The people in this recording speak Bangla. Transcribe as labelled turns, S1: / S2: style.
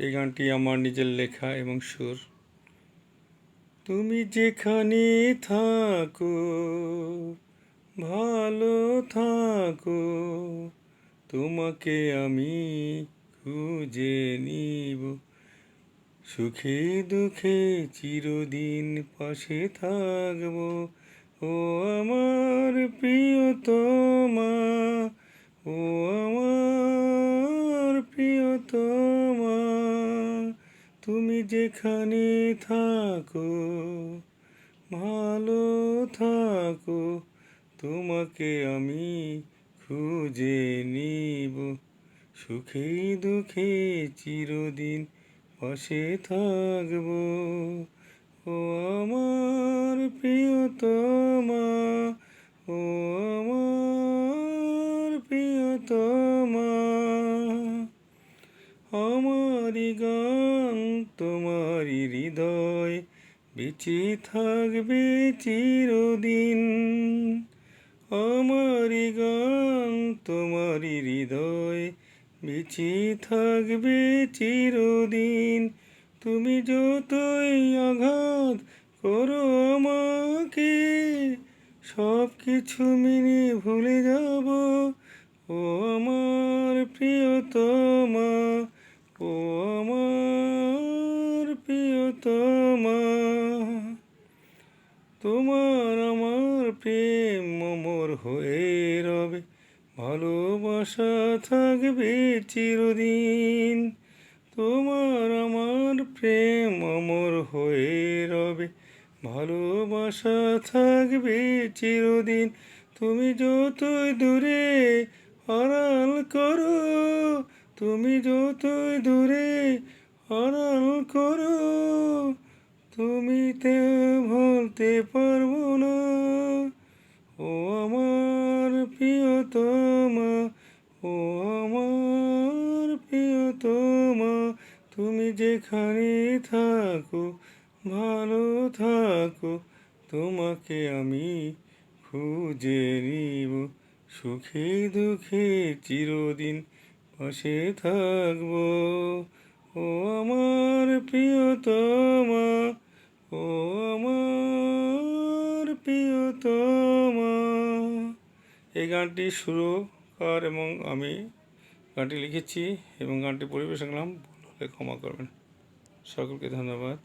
S1: এই গানটি আমার নিজের লেখা এবং সুর। তুমি যেখানে থাকো, ভালো থাকো, তোমাকে আমি খুঁজে নিব। সুখে দুঃখে চিরদিন পাশে থাকব। ও আমার প্রিয় প্রিয়তমা, ও আমার প্রিয়তমা। তুমি যেখানে থাকো, ভালো থাকো, তোমাকে আমি খুঁজে নিব। সুখে দুঃখে চিরদিন পাশে থাকব। ও আমার প্রিয়তমা, ও আমার প্রিয়তমা আমারি গান তোমারি হৃদয় বেঁচে থাকবে চিরদিন। আমারি গান তোমারি হৃদয় বেঁচে থাকবে চিরদিন। তুমি যতই আঘাত করো আমাকে সব কিছু মেনে ভুলে যাব। ও আমার প্রিয়তমা, ও প্রিয়তমা তোমার আমার প্রেম মমর হয়ে রবে, ভালোবাসা থাকবে চিরদিন। তোমার আমার প্রেম অমর হয়ে রবে, ভালোবাসা থাকবে চিরদিন। তুমি যতই দূরে আড়াল করো, তুমি যতই দূরে আড়াল করো তুমি তে ভুলতে পারব না। ও আমার প্রিয়তমা, ও আমার প্রিয়তমা, তুমি যেখানে থাকো, ভালো থাকো, তোমাকে আমি খুঁজে নিব। সুখে দুঃখে চিরদিন পাশে থাকব। ও আমার প্রিয়তমা ও আমার এই গানটি সুরকার এবং আমি গানটি লিখেছি এবং গানটি পরিবেশন করলাম, ভুল হলে ক্ষমা করবেন। সকলকে ধন্যবাদ।